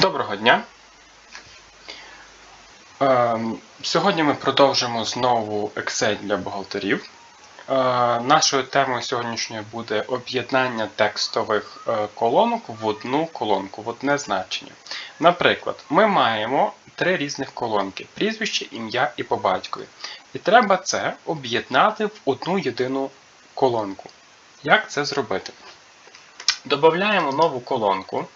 Доброго дня! Ем, Сьогодні ми продовжимо знову Excel для бухгалтерів. Е, Нашою темою сьогоднішньої буде об'єднання текстових е, колонок в одну колонку, в одне значення. Наприклад, ми маємо три різних колонки: прізвище, ім'я і по батькові. І треба це об'єднати в одну єдину колонку. Як це зробити? Додаємо нову колонку.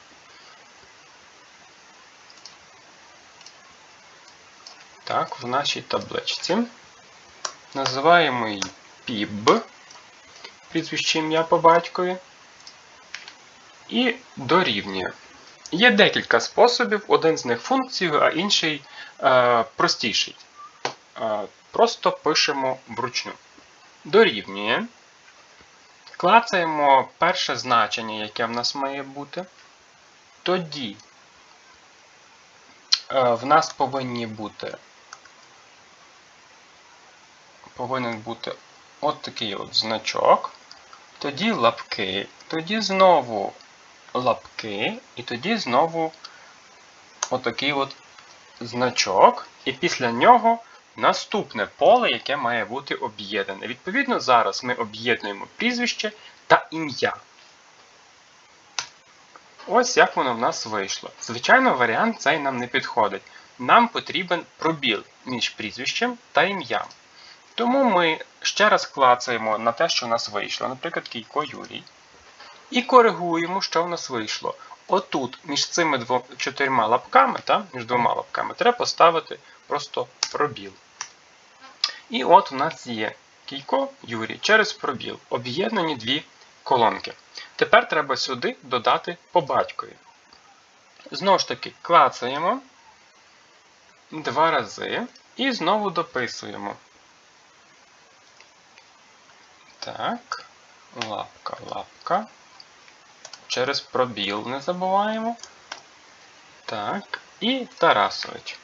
Так, в нашій табличці. Називаємо її PIB, прізвище ім'я по батькові. І дорівнює. Є декілька способів, один з них функцією, а інший е, простіший. Е, просто пишемо вручну. Дорівнює. Клацаємо перше значення, яке в нас має бути. Тоді е, в нас повинні бути повинен бути от такий от значок. Тоді лапки, тоді знову лапки, і тоді знову отакий от значок. І після нього наступне поле, яке має бути об'єднане. Відповідно, зараз ми об'єднуємо прізвище та ім'я. Ось як воно в нас вийшло. Звичайно, варіант цей нам не підходить. Нам потрібен пробіл між прізвищем та ім'ям. Тому ми ще раз клацаємо на те, що в нас вийшло, наприклад, Кійко Юрій. І коригуємо, що в нас вийшло. Отут, між цими чотирма лапками, та, між двома лапками, треба поставити просто пробіл. І от у нас є Кійко Юрій через пробіл. Об'єднані дві колонки. Тепер треба сюди додати по батькові. Знову ж таки, клацаємо два рази і знову дописуємо. Так, лапка, лапка. Через пробіл не забуваємо. Так, і Тарасович.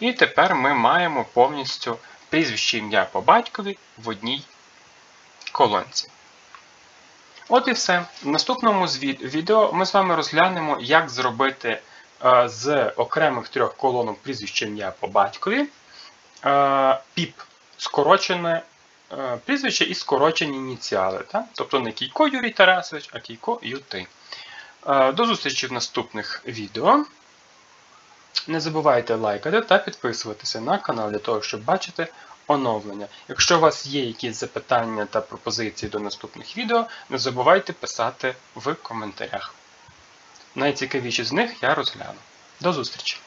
І тепер ми маємо повністю прізвище ім'я по батькові в одній колонці. От і все. В наступному відео ми з вами розглянемо, як зробити е, з окремих трьох колонок прізвище ім'я по батькові е, піп скорочене прізвище і скорочені ініціали. Так? Тобто не Кійко Юрій Тарасович, а Кійко Юти. Е, До зустрічі в наступних відео. Не забувайте лайкати та підписуватися на канал для того, щоб бачити оновлення. Якщо у вас є якісь запитання та пропозиції до наступних відео, не забувайте писати в коментарях. Найцікавіші з них я розгляну. До зустрічі!